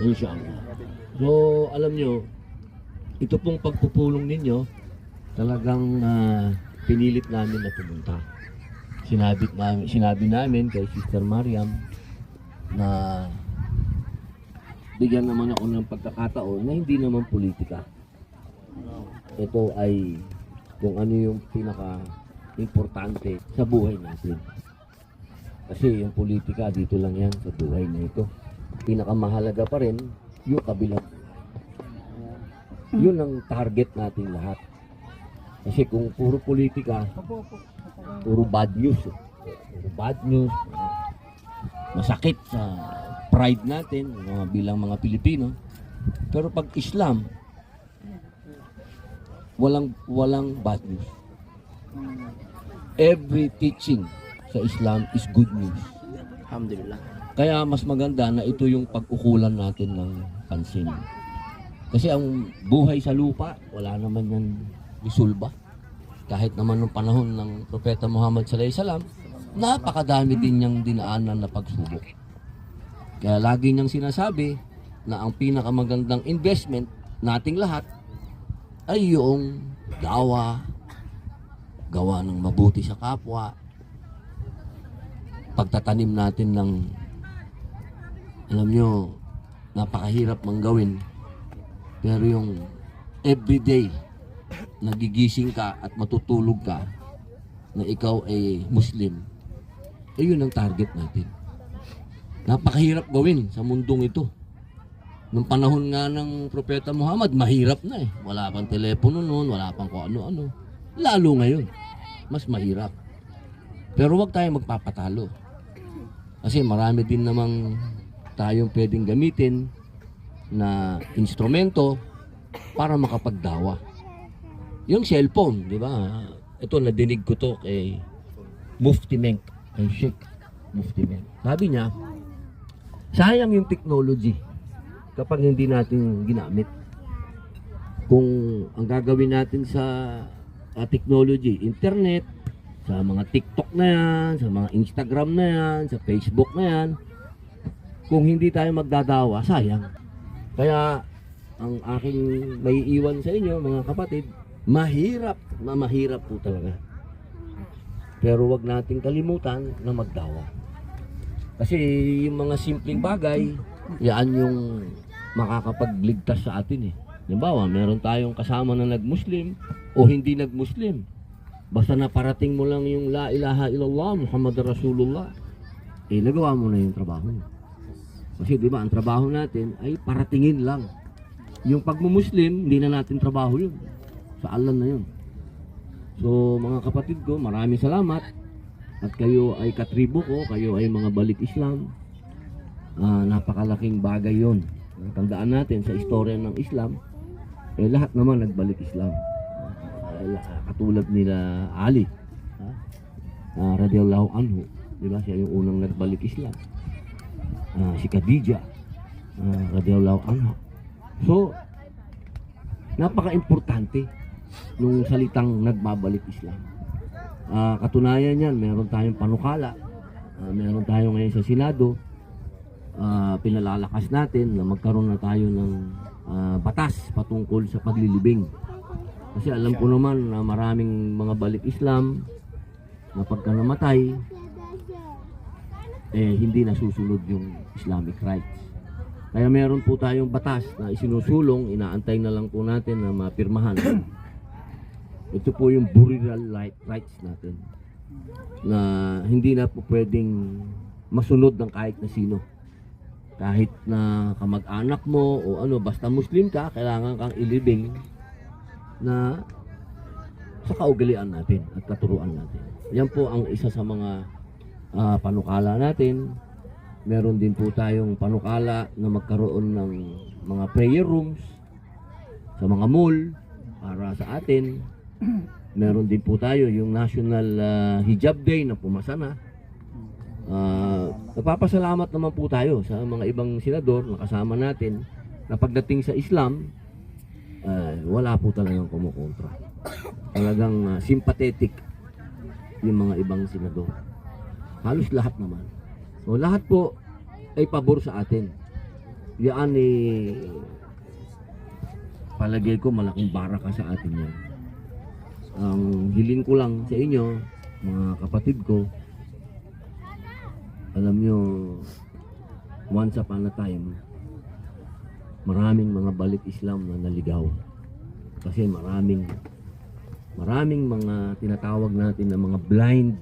Inshallah. So, alam nyo, ito pong pagpupulong ninyo, talagang ah, pinilit namin na pumunta. Sinabi namin, sinabi namin kay Sister Mariam na bigyan naman ako ng pagkakataon na hindi naman politika. Ito ay kung ano yung pinaka importante sa buhay natin. Kasi yung politika dito lang yan sa buhay na ito. Pinakamahalaga pa rin yung kabilang. Yun ang target natin lahat. Kasi kung puro politika, puro bad news. eh. Puro bad news. Masakit sa pride natin mga bilang mga Pilipino. Pero pag Islam, walang walang bad news. Every teaching sa Islam is good news. Alhamdulillah. Kaya mas maganda na ito yung pag-ukulan natin ng pansin. Kasi ang buhay sa lupa, wala naman yan isulba. Kahit naman nung panahon ng Propeta Muhammad sallallahu alaihi wasallam, napakadami din niyang dinaanan na pagsubok. Kaya lagi niyang sinasabi na ang pinakamagandang investment nating lahat ay yung dawa, gawa ng mabuti sa kapwa, pagtatanim natin ng alam nyo, napakahirap mang gawin. Pero yung everyday, nagigising ka at matutulog ka na ikaw ay Muslim, eh yun ang target natin. Napakahirap gawin sa mundong ito. Nung panahon nga ng Propeta Muhammad, mahirap na eh. Wala pang telepono noon, wala pang kung ano-ano. Lalo ngayon, mas mahirap. Pero wag tayo magpapatalo. Kasi marami din namang tayong pwedeng gamitin na instrumento para makapagdawa. Yung cellphone, di ba? Ito, nadinig ko to kay Mufti Menk, kay Sheikh Mufti Menk. Sabi niya, sayang yung technology kapag hindi natin ginamit. Kung ang gagawin natin sa ah, technology, internet, sa mga TikTok na yan, sa mga Instagram na yan, sa Facebook na yan, kung hindi tayo magdadawa, sayang. Kaya, ang aking may iwan sa inyo, mga kapatid, mahirap na mahirap po talaga. Pero wag nating kalimutan na magdawa. Kasi yung mga simpleng bagay, yan yung makakapagligtas sa atin eh. Halimbawa, meron tayong kasama na nag-Muslim o hindi nag-Muslim. Basta naparating mo lang yung La ilaha illallah, Muhammad Rasulullah, eh nagawa mo na yung trabaho mo. Kasi di ba, ang trabaho natin ay paratingin lang. Yung pagmumuslim, hindi na natin trabaho yun. Sa Allah na yun. So, mga kapatid ko, maraming salamat. At kayo ay katribo ko, kayo ay mga balik Islam. Ah, napakalaking bagay yon. Tandaan natin sa istorya ng Islam, eh lahat naman nagbalik Islam. La- katulad nila Ali? Ah, radiyallahu anhu, di ba? Siya yung unang nagbalik Islam. Ah, si Khadija, ah, radiyallahu anha. So, napaka-importante nung salitang nagbabalik Islam. Ah, katunayan yan, meron tayong panukala, ah, meron tayo ngayon sa Senado, ah, pinalalakas natin na magkaroon na tayo ng ah, batas patungkol sa paglilibing. Kasi alam ko naman na maraming mga balik Islam na pagka namatay, eh hindi nasusunod yung Islamic rights. Kaya meron po tayong batas na isinusulong, inaantay na lang po natin na mapirmahan. Ito po yung burial right, rights natin na hindi na po pwedeng masunod ng kahit na sino. Kahit na kamag-anak mo o ano, basta Muslim ka, kailangan kang ilibing na sa kaugalian natin at katuruan natin. Yan po ang isa sa mga ah, panukala natin. Meron din po tayong panukala na magkaroon ng mga prayer rooms sa mga mall para sa atin. Meron din po tayo yung National ah, Hijab Day na pumasa na. Ah, nagpapasalamat naman po tayo sa mga ibang senador na kasama natin na pagdating sa Islam, ah, wala po talagang kumukontra. Talagang ah, sympathetic yung mga ibang senador. Halos lahat naman. So lahat po ay pabor sa atin. Yan eh, palagay ko malaking baraka sa atin yan. Ang hiling ko lang sa inyo, mga kapatid ko, alam nyo, once upon a time, maraming mga balik Islam na naligaw. Kasi maraming, maraming mga tinatawag natin na mga blind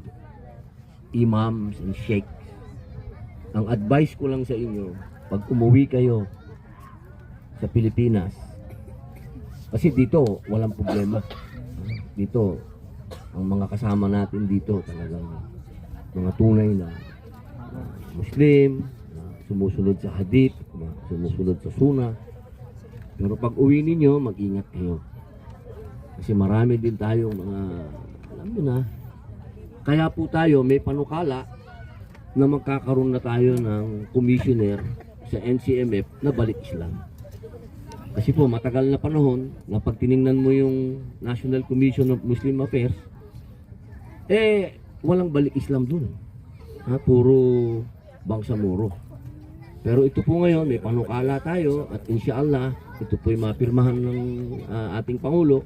imams and sheikhs. Ang advice ko lang sa inyo, pag umuwi kayo sa Pilipinas, kasi dito, walang problema. Dito, ang mga kasama natin dito, talagang mga tunay na uh, Muslim, na sumusunod sa hadith, na sumusunod sa sunnah. Pero pag uwi ninyo, mag-ingat kayo. Kasi marami din tayong mga, alam mo na, kaya po tayo may panukala na magkakaroon na tayo ng commissioner sa NCMF na balik Islam. Kasi po matagal na panahon na pag tiningnan mo yung National Commission of Muslim Affairs, eh walang balik Islam dun. Ha, puro bangsamoro. Pero ito po ngayon, may panukala tayo at inshallah, ito po yung mapirmahan ng ah, ating Pangulo,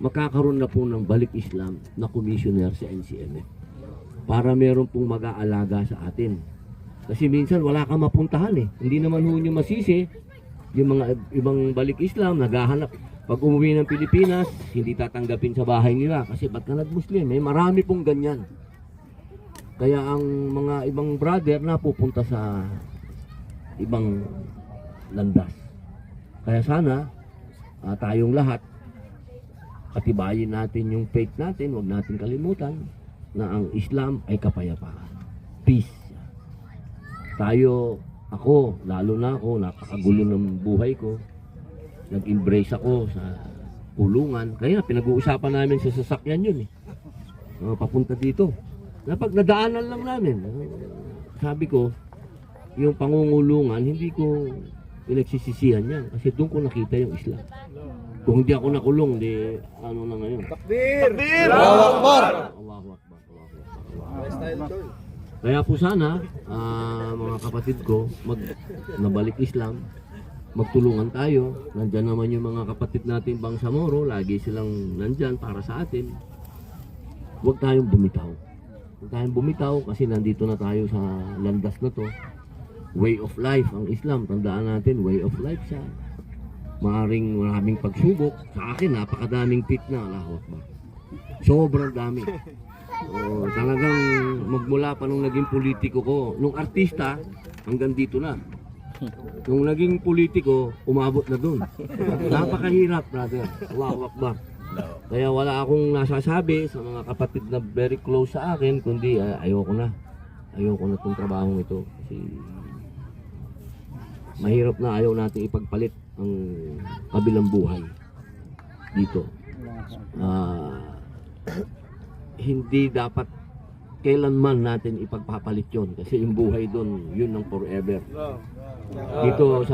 makakaroon na po ng balik Islam na commissioner sa NCMF para meron pong mag-aalaga sa atin. Kasi minsan wala kang mapuntahan eh. Hindi naman ho nyo masisi yung mga ibang balik Islam naghahanap. Pag umuwi ng Pilipinas, hindi tatanggapin sa bahay nila kasi ba't ka nag-Muslim? May marami pong ganyan. Kaya ang mga ibang brother na pupunta sa ibang landas. Kaya sana ah, tayong lahat katibayin natin yung faith natin, huwag natin kalimutan na ang Islam ay kapayapaan. Peace. Tayo, ako, lalo na ako, napakagulo ng buhay ko. Nag-embrace ako sa kulungan. Kaya pinag-uusapan namin sa sasakyan yun eh. Uh, papunta dito. Na pag nadaanan lang namin, sabi ko, yung pangungulungan, hindi ko pinagsisisihan yan. Kasi doon ko nakita yung Islam. Kung hindi ako nakulong, di ano na ngayon. Allahu Akbar. Allahu Akbar. Allahu Akbar. Kaya po sana, ah, mga kapatid ko, mag nabalik Islam, magtulungan tayo. Nandyan naman yung mga kapatid natin Bangsamoro, lagi silang nandyan para sa atin. Huwag tayong bumitaw. Huwag tayong bumitaw kasi nandito na tayo sa landas na to. Way of life, ang Islam, tandaan natin, way of life siya. Maaring maraming pagsubok. Sa akin, napakadaming fitna. Allahu Akbar. Sobrang dami. Oh, talagang magmula pa nung naging politiko ko, nung artista, hanggang dito na. Nung naging politiko, umabot na dun. Napakahirap, brother. Allahu Akbar. Kaya wala akong nasasabi sa mga kapatid na very close sa akin, kundi ah, ayoko na. Ayoko na itong trabahong ito. Kasi mahirap na ayaw natin ipagpalit ang kabilang buhay dito. Ah, hindi dapat kailanman natin ipagpapalit yon kasi yung buhay doon yun ang forever dito sa